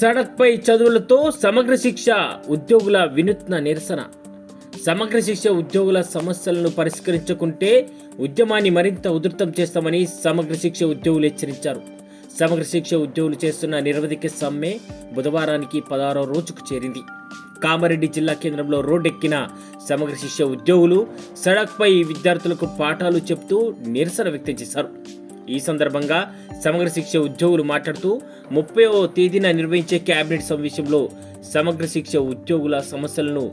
సడక్పై చదువులతో సమగ్ర శిక్ష ఉద్యోగుల వినూత్న నిరసన. సమగ్ర శిక్ష ఉద్యోగుల సమస్యలను పరిష్కరించుకుంటే ఉద్యమాన్ని మరింత ఉధృతం చేస్తామని సమగ్ర శిక్ష ఉద్యోగులు హెచ్చరించారు. సమగ్ర శిక్ష ఉద్యోగులు చేస్తున్న నిరవధిక సమ్మె బుధవారానికి పదహారో రోజుకు చేరింది. కామారెడ్డి జిల్లా కేంద్రంలో రోడ్డెక్కిన సమగ్ర శిక్ష ఉద్యోగులు సడక్పై విద్యార్థులకు పాఠాలు చెప్తూ నిరసన వ్యక్తం చేశారు. ఈ సందర్భంగా సమగ్ర శిక్ష ఉద్యోగులు మాట్లాడుతూ ముప్పైవ తేదీన నిర్వహించే కేబినెట్ సమావేశంలో సమగ్ర శిక్ష ఉద్యోగుల సమస్యలను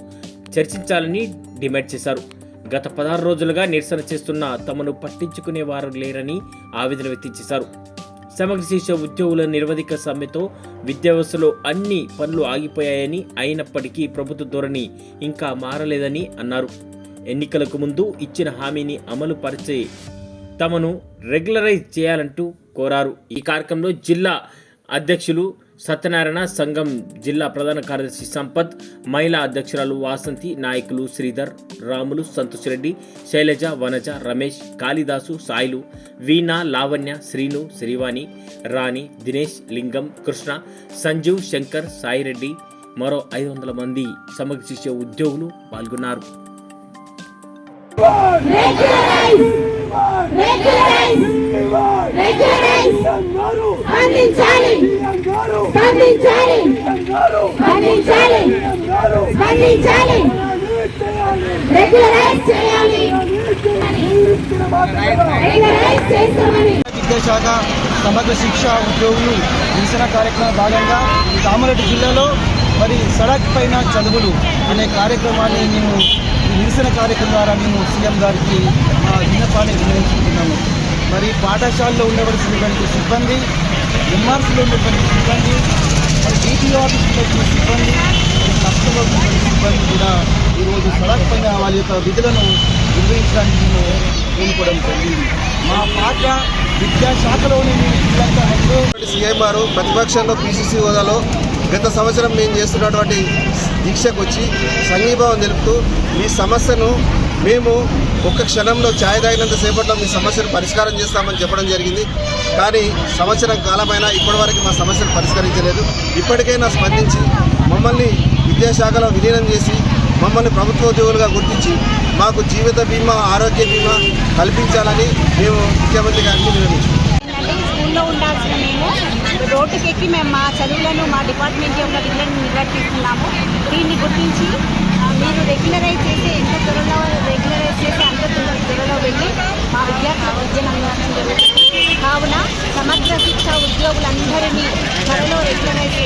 చర్చించాలని డిమాండ్ చేశారు. గత పదహారు రోజులుగా నిరసన చేస్తున్న తమను పట్టించుకునే వారు లేరని ఆవేదన వ్యక్తం చేశారు. సమగ్ర శిక్ష ఉద్యోగుల నిరవధిక సమ్మెతో విద్యావ్యవస్థలో అన్ని పనులు ఆగిపోయాయని అయినప్పటికీ ప్రభుత్వ ధోరణి ఇంకా మారలేదని అన్నారు. ఎన్నికలకు ముందు ఇచ్చిన హామీని అమలు పరిచే తమను రెగ్యులరైజ్ చేయాలంటూ కోరారు. ఈ కార్యక్రమంలో జిల్లా అధ్యక్షులు సత్యనారాయణ సంఘం జిల్లా ప్రధాన కార్యదర్శి సంపత్ మహిళా అధ్యక్షురాలు వాసంతి నాయకులు శ్రీధర్ రాములు సంతోష్ రెడ్డి శైలజ వనజ రమేష్ కాళిదాసు సాయిలు వీణా లావణ్య శ్రీను శ్రీవాణి రాణి దినేష్ లింగం కృష్ణ సంజీవ్ శంకర్ సాయిరెడ్డి మరో ఐదు వందల మంది సమగ్ర ఉద్యోగులు పాల్గొన్నారు. స్పందించాలి స్పందించాలి స్పందించాలి స్పందించాలి రెగ్యులరైజ్ చేయాలి రెగ్యులరైజ్ చేస్తామని విద్యాశాఖ సమగ్ర శిక్ష ఉద్యోగులు నిరసన కార్యక్రమం భాగంగా కామారెడ్డి జిల్లాలో మరి సడక్ పైన చదువులు అనే కార్యక్రమాన్ని మేము నిరసన కార్యక్రమం ద్వారా మేము సీఎం గారికి మా విన్నపాన్ని వినియోగించుకుంటున్నాము. మరి పాఠశాలలో ఉండవలసినటువంటి సిబ్బంది ఎంఆర్సీలో ఉన్నటువంటి సిబ్బంది మరి డిటిఓ ఆఫీసులో ఉన్న సిబ్బంది మరి కష్టంలో ఉన్నటువంటి సిబ్బంది కూడా ఈరోజు సడక్ పైన వాళ్ళ యొక్క విధులను నిర్వహించడానికి మేము కోరుకోవడం జరిగింది. మా పాఠ విద్యాశాఖలోని మేము జిల్లా సీఎం గారు ప్రతిపక్షంలో పీసీసీ హోదాలో గత సంవత్సరం మేము చేస్తున్నటువంటి దీక్షకు వచ్చి సంఘీభావం తెలుపుతూ మీ సమస్యను మేము ఒక్క క్షణంలో ఛాయ్ తాగినంత సేపట్లో మీ సమస్యను పరిష్కారం చేస్తామని చెప్పడం జరిగింది. కానీ సంవత్సరం కాలమైనా ఇప్పటివరకు మా సమస్యను పరిష్కరించలేదు. ఇప్పటికైనా స్పందించి మమ్మల్ని విద్యాశాఖలో విలీనం చేసి మమ్మల్ని ప్రభుత్వ ఉద్యోగులుగా గుర్తించి మాకు జీవిత బీమా ఆరోగ్య బీమా కల్పించాలని మేము ముఖ్యమంత్రి గారిని నిర్వహించాం ఏంటంటే ఈ స్కూల్లో ఉండాల్సిన మేము రోడ్డుకి ఎక్కి మేము మా చదువులను మా డిపార్ట్మెంట్ యొక్క విధులను నిర్వర్తిస్తున్నాము. దీన్ని గుర్తించి మీరు రెగ్యులరైజ్ చేసి ఎంత త్వరలో రెగ్యులరైజ్ చేసి అంత త్వరలో వెళ్ళి మా విద్యార్థుల విద్యను జరుగుతుంది. కావున సమగ్ర శిక్ష ఉద్యోగులందరినీ త్వరలో రెగ్యులరైజ్